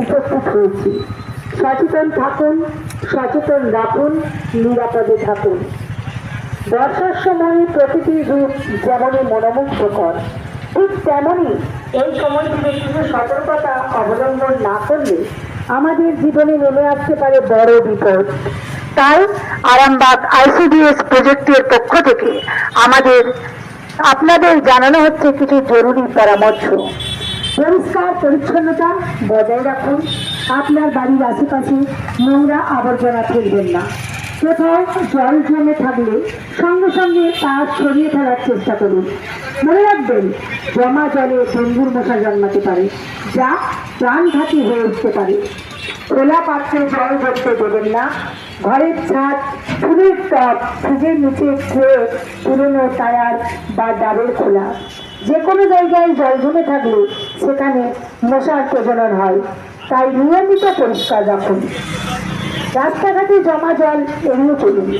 উপস্থিত হয়েছি সচেতন থাকুন, সচেতন রাখুন, নিরাপদে থাকুন। বর্ষার সময় প্রকৃতির রূপ যেমনই মনোমুগ্ধকর, ঠিক তেমনই এই সময়টিতে কিছু সতর্কতা অবলম্বন না করলে আমাদের জীবনে নেমে আসতে পারে বড় বিপদ। তাই আরামবাগ আইসিডিএস প্রজেক্টের পক্ষ থেকে আমাদের, আপনাদের জানানো হচ্ছে কিছু জরুরি পরামর্শ। পরিষ্কার পরিচ্ছন্নতা বজায় রাখুন। আপনার বাড়ির আশেপাশে নোংরা আবর্জনা ফেলবেন না। কোথাও জল জমে থাকলে সঙ্গে সঙ্গে তা সরিয়ে ফেলার চেষ্টা করুন। মনে রাখবেন, জমা জলে ডেঙ্গুর মশা জন্মাতে পারে, যা প্রাণঘাতী হয়ে উঠতে পারে। খোলা পাত্রে জল ভরতে দেবেন না। ঘরের ছাদ, ফুলের টব ফ্রিজের নিচে খেয়ে পুরনো টায়ার বা ডাবের খোলা। যে কোনো জায়গায় জল জমে থাকলে সেখানে মশার প্রজনন হয়। তাই নিয়মিত পরিষ্কার রাখুন। রাস্তাঘাটে জমা জল এড়িয়ে চলুন।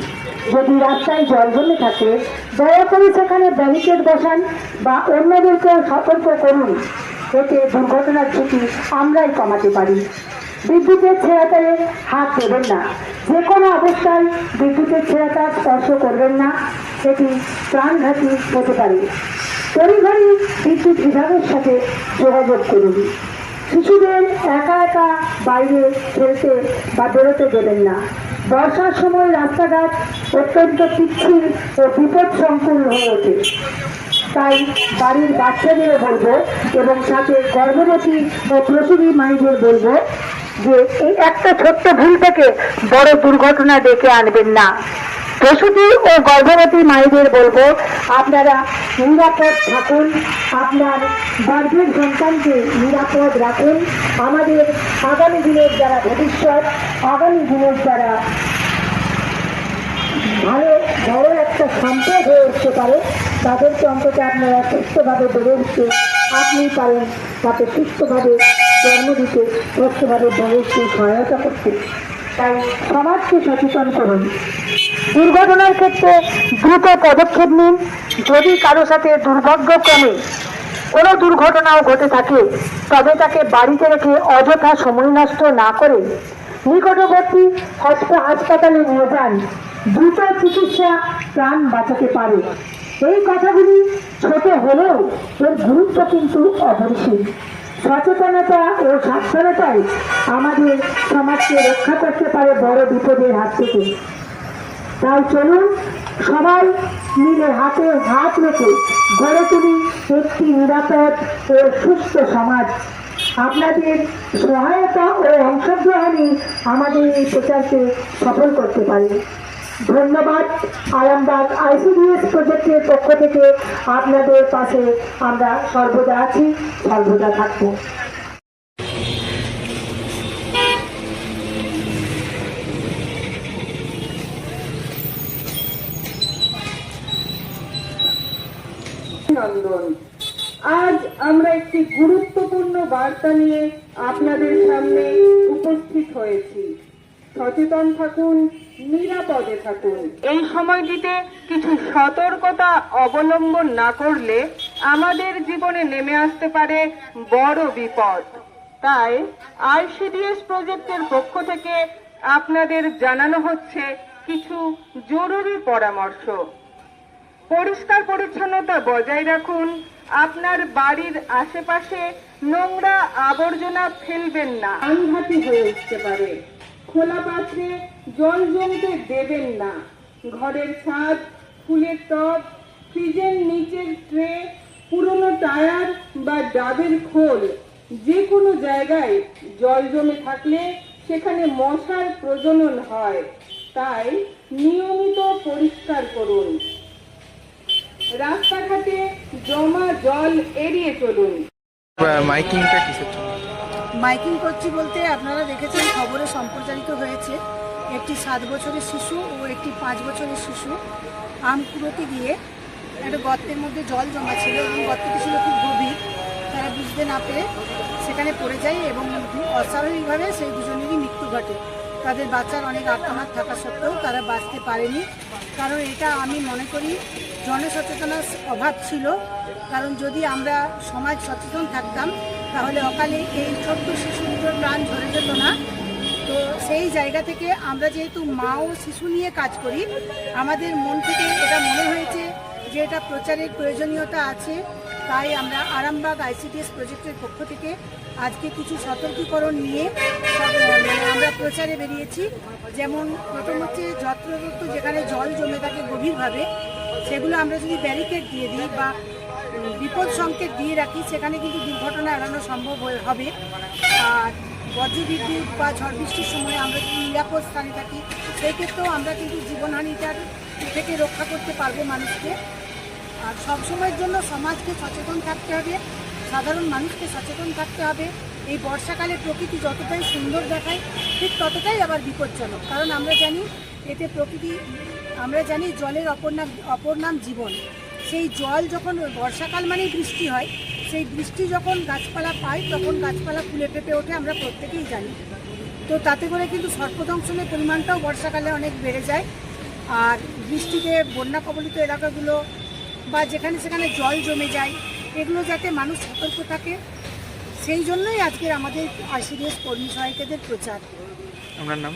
যদি রাস্তায় জল জমে থাকে, দয়া করে সেখানে ব্যারিকেড বসান বা অন্যদেরকেও সতর্ক করুন। এতে দুর্ঘটনার ঝুঁকি আমরাই কমাতে পারি। বিদ্যুতের ছেড়াতারে হাত দেবেন না। যে কোনো অবস্থায় বিদ্যুতের ছেড়াতার স্পর্শ করবেন না। এটি প্রাণঘাতী হতে পারে। তড়িঘড়ি বিদ্যুৎ বিভাগের সাথে যোগাযোগ করুন। শিশুদের একা একা বাইরে খেলতে বা বেরোতে দেবেন না। বর্ষার সময় রাস্তাঘাট অত্যন্ত পিচ্ছিল ও বিপদ সংকুল হয়ে ওঠে। তাই বাড়ির বাচ্চাদেরও বলব এবং সাথে গর্ভবতী ও প্রসূতি মায়েদের বলব যে, এই একটা ছোট্ট ভুল থেকে বড় দুর্ঘটনা ডেকে আনবেন না। প্রসূতি ও গর্ভবতী মায়েদের বলব, আপনারা নিরাপদ থাকুন। আপনার গর্ভের সন্তানকে নিরাপদ রাখুন। আমাদের আগামী দিনের যারা ভবিষ্যৎ, আগামী দিনের যারা ভালো, বড় একটা সম্পদ হয়ে উঠতে পারে, তাদেরকে অন্তত আপনারা সুস্থভাবে বেড়ে উঠতে আপনি পারেন। তাকে সুস্থভাবে জন্ম দিতে, সুস্থভাবে বেড়ে উঠতে সহায়তা করতে। তাই সমাজকে সচেতন করুন। দুর্ঘটনার ক্ষেত্রে দ্রুত পদক্ষেপ নিন। যদি কারও সাথে দুর্ভাগ্যক্রমে কোনো দুর্ঘটনাও ঘটে থাকে, তবে তাকে বাড়িতে রেখে অযথা সময় নষ্ট না করে নিকটবর্তী হসপ- হাসপাতালে নিয়ে যান। দ্রুত চিকিৎসা প্রাণ বাঁচাতে পারে। এই কথাগুলি ছোট হলেও এর গুরুত্ব কিন্তু অপরিসীম। সচেতনতা ও সাক্ষরতাই আমাদের সমাজকে রক্ষা করতে পারে বড় বিপদের হাত থেকে। তাই চলুন সবাই মিলে হাতে হাত রেখে গড়ে তুলি একটি নিরাপদ ও সুস্থ সমাজ। আপনাদের সহায়তা ও অংশগ্রহণই আমাদের এই প্রচারকে সফল করতে পারে। ধন্যবাদ আরামবাগ আইসিডিএস প্রজেক্টের পক্ষ থেকে। আপনাদের পাশে আমরা সর্বদা আছি, সর্বদা থাকব। নন্দন আজ আমরা একটি গুরুত্বপূর্ণ বার্তা নিয়ে আপনাদের সামনে উপস্থিত হয়েছি। সচেতন থাকুন, নিরাপদে থাকুন। এই সময়টিতে কিছু সতর্কতা অবলম্বন না করলে আমাদের জীবনে নেমে আসতে পারে বড় বিপদ। তাই আইসিডিএস প্রজেক্টের পক্ষ থেকে আপনাদের জানানো হচ্ছে কিছু জরুরি পরামর্শ। পরিষ্কার পরিচ্ছন্নতা বজায় রাখুন। আপনার বাড়ির আশেপাশে নোংরা আবর্জনা ফেলবেন না। আনঘাতি হয়ে উঠতে পারে। খোলা পাত্রে জল জমতে দেবেন না। ঘরের ছাদ, ফুলের টব, ফ্রিজের নিচের ট্রে, পুরনো টায়ার বা ডাবের খোল, যে কোনো জায়গায় জল জমে থাকলে সেখানে মশার প্রজনন হয়। তাই নিয়মিত পরিষ্কার করুন রাস্তাঘাটে জমা জল এড়িয়ে চলুন। মাইকিংটা কিসের জন্য? মাইকিং করছি বলতে আপনারা দেখেছেন খবরে সম্প্রচারিত হয়েছে একটি সাত বছরের শিশু ও একটি পাঁচ বছরের শিশু আম কুড়োতে গিয়ে একটা গর্তের মধ্যে জল জমা ছিল এবং গর্তটি ছিল খুব গভীর তারা বুঝতে না পেরে সেখানে পড়ে যায় এবং অস্বাভাবিকভাবে সেই দুজনেরই মৃত্যু ঘটে। তাদের বাচ্চার অনেক আত্মনাথ থাকা সত্ত্বেও তারা বাঁচতে পারেনি। কারণ এটা আমি মনে করি জনসচেতনার অভাব ছিল। কারণ যদি আমরা সমাজ সচেতন থাকতাম, তাহলে অকালে এই ছোট্ট শিশু দুটোর প্রাণ ঝরে যেত না। তো সেই জায়গা থেকে আমরা যেহেতু মা ও শিশু নিয়ে কাজ করি, আমাদের মন থেকে এটা মনে হয়েছে এটা প্রচারের প্রয়োজনীয়তা আছে, তাই আমরা আরামবাগ আইসিডিএস প্রজেক্টের পক্ষ থেকে আজকে কিছু সতর্কীকরণ নিয়ে মানে আমরা প্রচারে বেরিয়েছি। যেমন প্রথম হচ্ছে যত্রতত্র যেখানে জল জমে থাকে গভীরভাবে, সেগুলো আমরা যদি ব্যারিকেড দিয়ে দিই বা বিপদ সংকেত দিয়ে রাখি, সেখানে কিন্তু দুর্ঘটনা এড়ানো সম্ভব হবে। আর বজ্রবিদ্যুৎ বা ঝড় বৃষ্টির সময় আমরা যদি নিরাপদ স্থানে থাকি সেই ক্ষেত্রেও আমরা কিন্তু জীবনহানিটার থেকে রক্ষা করতে পারব মানুষকে। আর সব সময়ের জন্য সমাজকে সচেতন থাকতে হবে, সাধারণ মানুষকে সচেতন থাকতে হবে। এই বর্ষাকালে প্রকৃতি যতটাই সুন্দর দেখায়, ঠিক ততটাই আবার বিপজ্জনক। কারণ আমরা জানি, এতে প্রকৃতি, আমরা জানি জলের অপর নাম অপর নাম জীবন। সেই জল যখন বর্ষাকাল মানেই বৃষ্টি হয়, সেই বৃষ্টি যখন গাছপালা পায়, তখন গাছপালা ফুলে ফেপে ওঠে, আমরা প্রত্যেকেই জানি। তো তাতে করে কিন্তু সর্পদংশনের পরিমাণটাও বর্ষাকালে অনেক বেড়ে যায়। আর বৃষ্টিতে বন্যা কবলিত এলাকাগুলো বা যেখানে সেখানে জল জমে যায়, এগুলো যাতে মানুষ সতর্ক থাকে, সেই জন্যই আজকের আমাদের আইসিডিএস কর্মী সহায়িকাদের প্রচার। আপনার নাম?